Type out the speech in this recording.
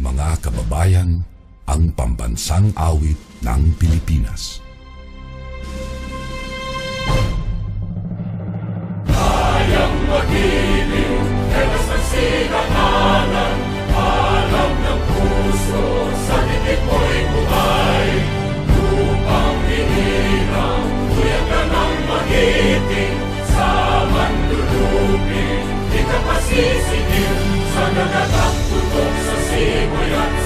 mga kababayan, ang pambansang awit ng Pilipinas. Kayang mag-ibig, helas ng sinakalan, alam ng puso, sa titik mo'y buhay. Lupang hinirang, kuya ka ng magiting, sa manlulupin, di ka pasisigil, sa nagas Yeah.